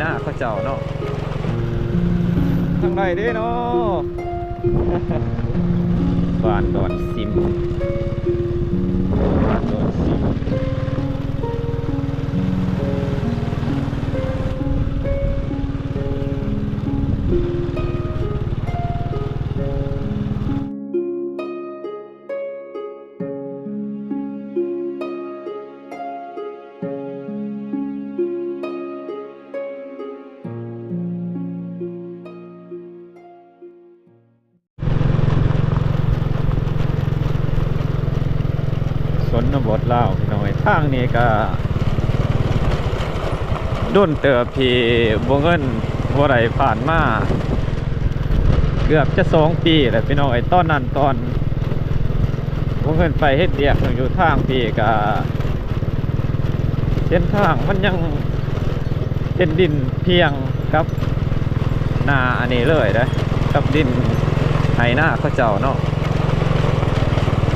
หน้าเขาเจ้าเนาะทางใดเด้เนาะบ้านดอนซิมบ้านดอนซิม นบทเล่าวพี่อยทางนี้ก็ดุนเติบพี่บวเงินบัวไรผ่านมาเกือบจะสองปีแหละพี่น้อยตอนนั้นตอนบวเงินไปเฮ็ดเดียกอยู่ทางพี่ก็เส้นทางมันยังเป็นดินเพียงกับนาอันนี้เลยนะกับดินไหหน้าเขาเจ้าเนาะ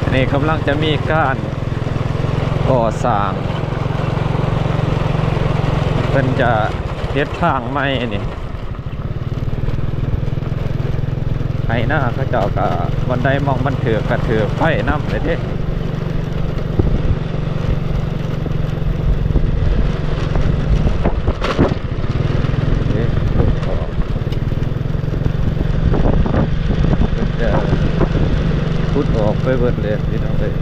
อันนี้กำลังจะมีการ ก่อสร้างเป็นจะเฮ็ดทางใหม่นี่ไห้หน้าเขาเจ้าก็บันไดมองมันเถือกกระถือไฟน้ำเลยเด้ออเป็นจะพุดออกไปเบิดเลยพี่น้องเลย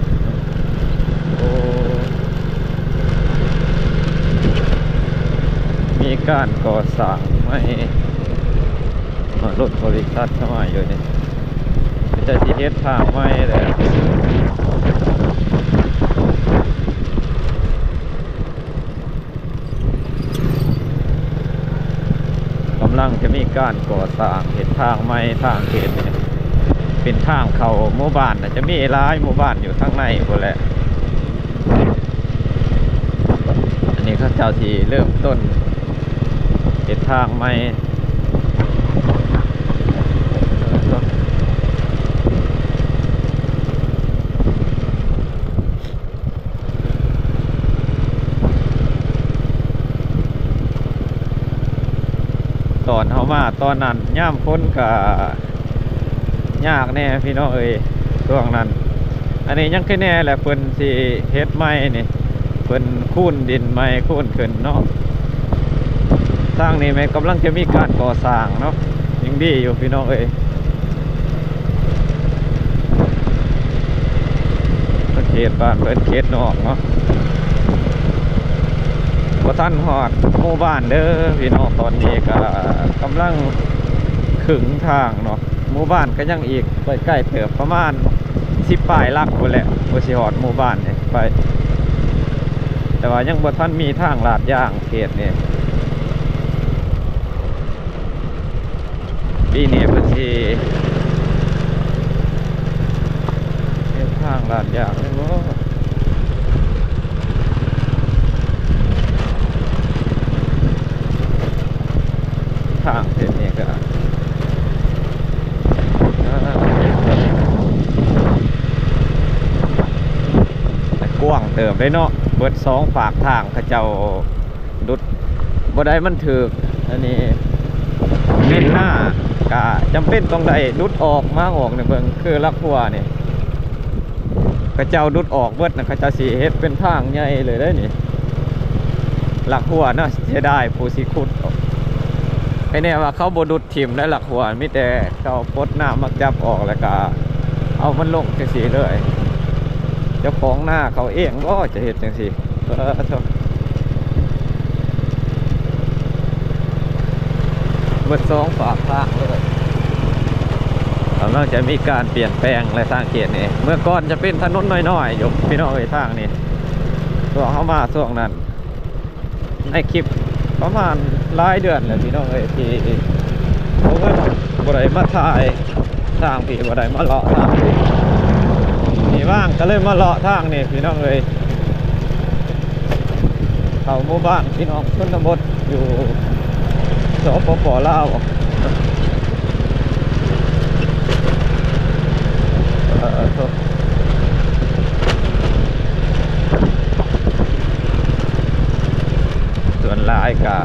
มีการก่อสร้างไม่รถบริษัทเข้ามาอยู่นี่จะทีเฮ็ดทางไม่เลยกำลังจะมีการก่อสร้างเห็นทางไม่ทางเขตนี่เป็นทางเขาหมู่บ้านนะจะมีร้ายหมู่บ้านอยู่ข้างในหมดแหละ อั นี้เขาเจ้าที่เริ่มต้นเห็นทางใหม่ตอนเขามาตอนนั้นย่ามพ้นกับยากแน่พี่น้องเอ้ยช่วงนั้น อันนี้ยังแค่แน่แหละเพิ่นสิเฮ็ดไม้นี่ เพิ่นคูนดินไม้คูนขึ้นเนาะสร้างนี่แม่กำลังจะมีการก่อสร้างเนาะยังดีอยู่พี่น้องเอ้ยเขตบ้านเพิ่นเขตนอกเนาะบ่ทันฮอดหมู่บ้านเด้อพี่น้องตอนนี้ก็กำลังขึงทางเนาะหมู่บ้านก็ยังอีกไปใกล้เติบประมาณสิบปลายลักคนแหละบ่สิฮอดหมู่บ้านเนี่ยไป แต่ว่ายังบ่ทันมีทางลาดย่างเขตนี่ปีนี้เพิ่นสิเฮ็ดทางลาดย่างเลยบ่ทางเส้นนี้ก็กว้างเติมได้เนาะ เบิดสองฝากทางเขาเจ้าดุดบ่ได้มันถือกอันนี้เน้นหน้ากะจำเป็นต้องได้ดุดออกมาออกในเบิงคือลักหัวนี่เขาเจ้าดุดออกเบิดนะเขาเจ้าสีเฮ็ดเป็นทางใหญ่เลยได้นี่หลักหัวน่าเสียดายผู้สิขุดออกไอ้เนี่ยว่าเขาบดุดถิ่มและหลักหัวมีแต่เขาปดน้ำมักจับออกแล้วก็เอามันลงจังสีเลย เจ้าของหน้าเขาเองก็จะเห็นจังสิเออเถอะเบิดสองฝากทางเลยกำลังจะมีการเปลี่ยนแปลงอะไรทางเขตนี่เมื่อก่อนจะเป็นถนนน้อยๆอยู่พี่น้องเอ้ยทางนี่ช่วเข้ามาช่วงนั้นในคลิปประมาณหลายเดือนเลยพี่น้องเอ้ยที่ผมก็บ่ได้มาถ่ายทางพี่บ่ได้มาเลาะทางพี่ นี่ว่างก็เลยมาเลาะทางนี่พี่น้องเลยเขาหมู่บ้านพี่น้องชนบทอยู่สปปลาวเออส่วนลายกะ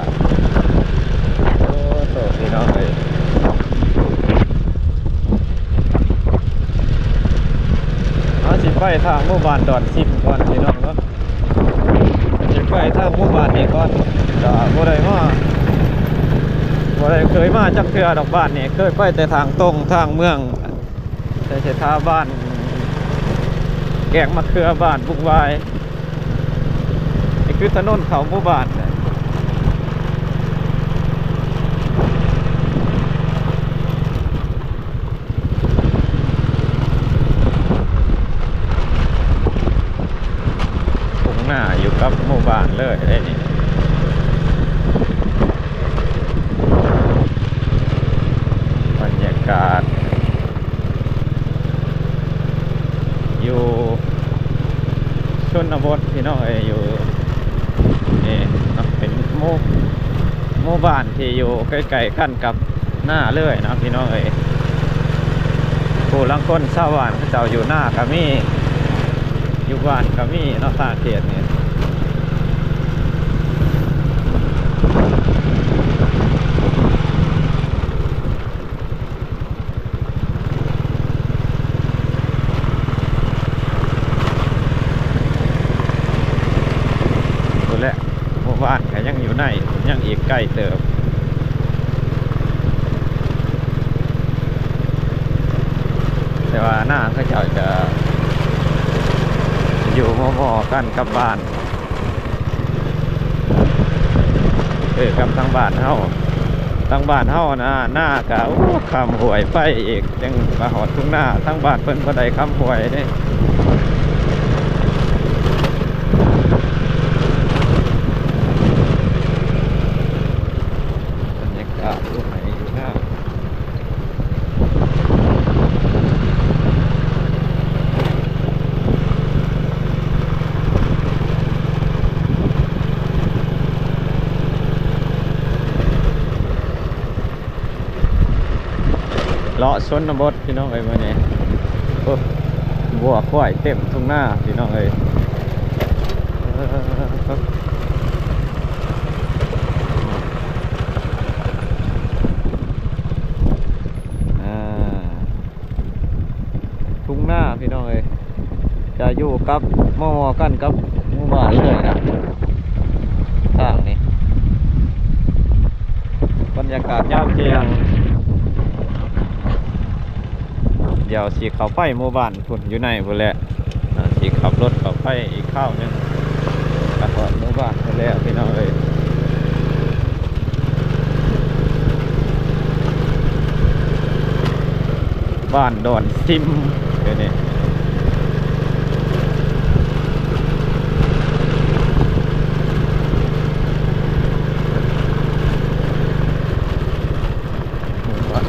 น้องเอ้ยเอาสิไป ทางหมู่บ้านดอนซิมก่อนพี่น้องเนาะสิไปทางหมู่บ้านนี้ก่อนก็บ่ได้มาบ่ได้เคยมาจักเทื่อดอกบ้านนี่เคยไปแต่ทางตรงทางเมืองแต่เสถาบ้าน แกงมะเขือบ้านบุกวายนี่คือถนนเขาหมู่บ้านน่ะตรงหน้าอยู่กั บ้านเลยไอ้นี่บรรยากาศ อยู่ชนบทพี่น้องเอยอยู่นี่เนเป็นหมู่หมู่บ้านที่อยู่ใกล้ๆกันกับหน้าเลยนะพี่น้องเอยผู้ลังคนชาวบ้านเขาเจ้าอยู่หน้าก็มีอยู่บ้านก็มีนาะต่างเขตนี่ตัวแหละหมู่บ้านก็ยังอยู่ในยังอีกใกล้ เติบแต่ว่าหน้าเขาจ้าจะอยู่มอๆกันกับบ้านเออกับทางบ้านเฮาทางบ้านเฮานะหน้ากะโอ้คำหวยไปอีกยังมาหอดทุ่งหน้าทางบ้านเพิ่นบ่ได้คำหวยเด้บรรยากาศตรงไหนอยู่หน้า เลาะชนบทพี่น้องเอ้ยมาเนี่ยบัวควายเต็มทุ่งหน้าพี่น้องเอ้ยทุ่งหน้าพี่น้องเอ้ยจะอยู่กับมอมอกันกับหมู่บ้านเลยนะทางนี้บรรยากาศยามเที่ยง เดี๋ยวสีเขาไฟหมู่บ้านพุ่นอยู่ในพุ่นแหละสีขับรถเขาไฟอีกข้าวนึงกลับหมู่บ้านพุ่นแล้วพี่น้องเอ้ยบ้านดอนซิมเดี๋ยวนี้หมู่บ้าน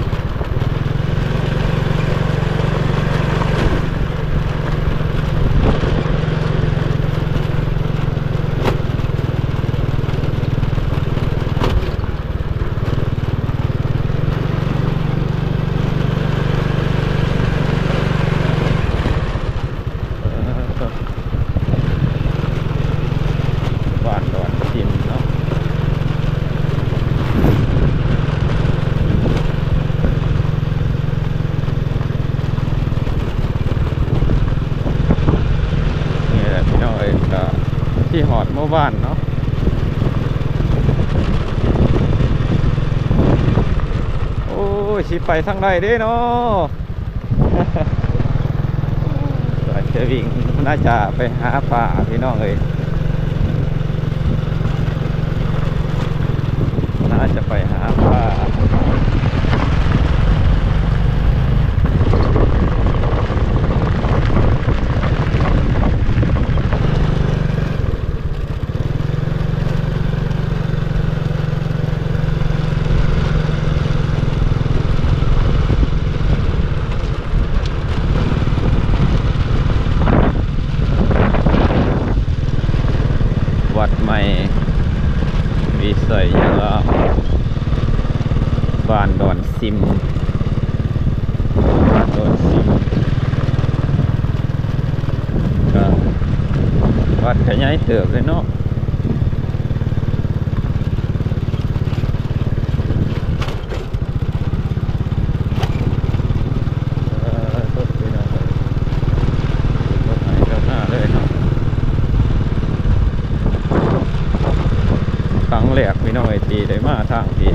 บ้านดอนชิมเนาะนี่แหละพี่น้องเอ้ยก็ที่หอดหมู่ บ้านเนาะโอ้ยสิไปทางใดเด้เนาะจะวิ่งน่าจะไปหาปลาพี่น้องเลยน่าจะไปหาปลา ซิมโดนซิมก็วัดขยายเติบเลยเนาะั้งแรกพี่น้องไอตีได้มาทางที่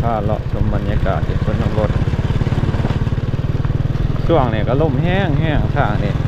ถ้าเลาะชมบรรยากาศที่ชนบทช่วงนี้ก็ลมแห้งแห้งทางนี้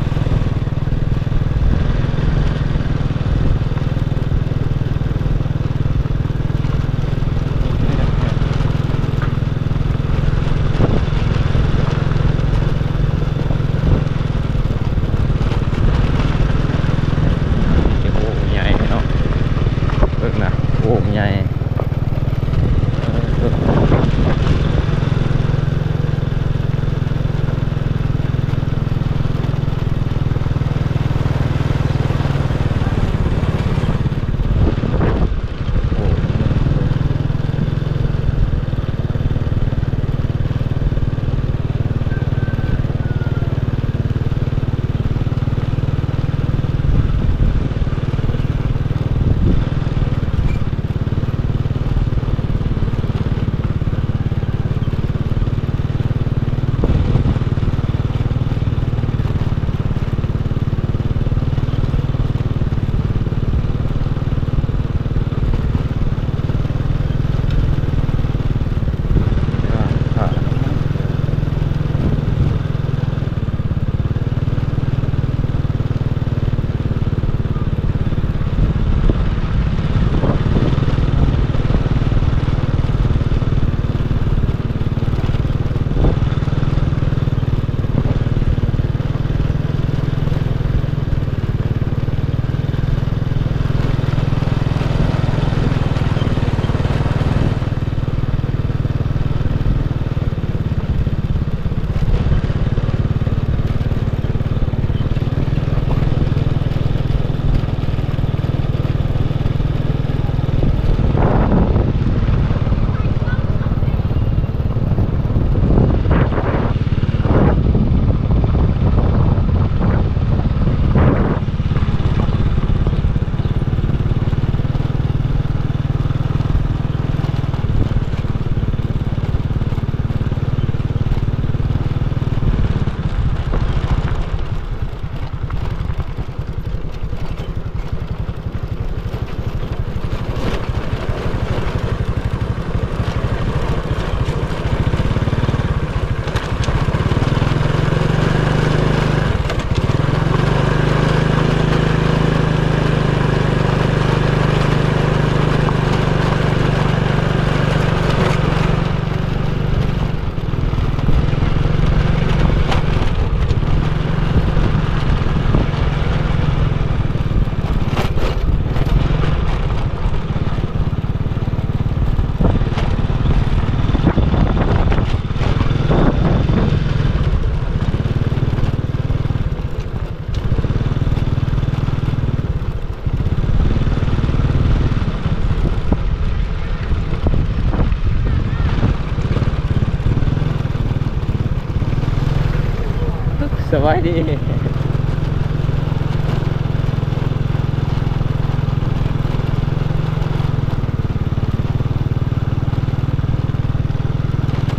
สบายดี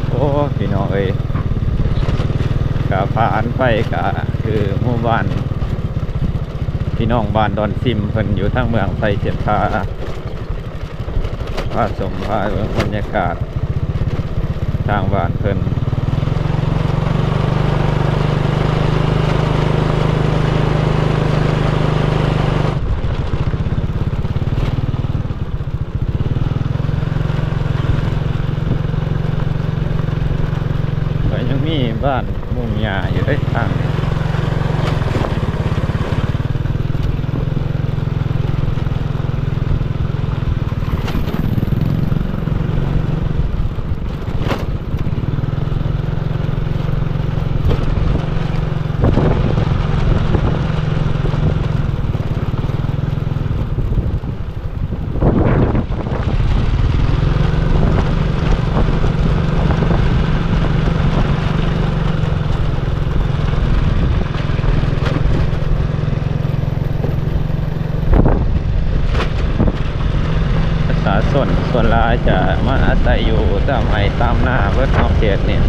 โอ้พี่น้องเอ้ยกะผ่านไปกะคือหมู่บ้าน พี่น้องบ้านดอนซิมเพิ่นอยู่ทางเมืองไทยเจ็ดพาพาสมพาบรรยากาศทางบ้านเพิ่น ก็ยังมีบ้านมุงหญ้าอยู่ได้ทางนี้ประชาชนส่วนหลาย จะมาอาศัยอยู่ตามไห้ตามหน้าเพื่อเอกเขตเนี่ย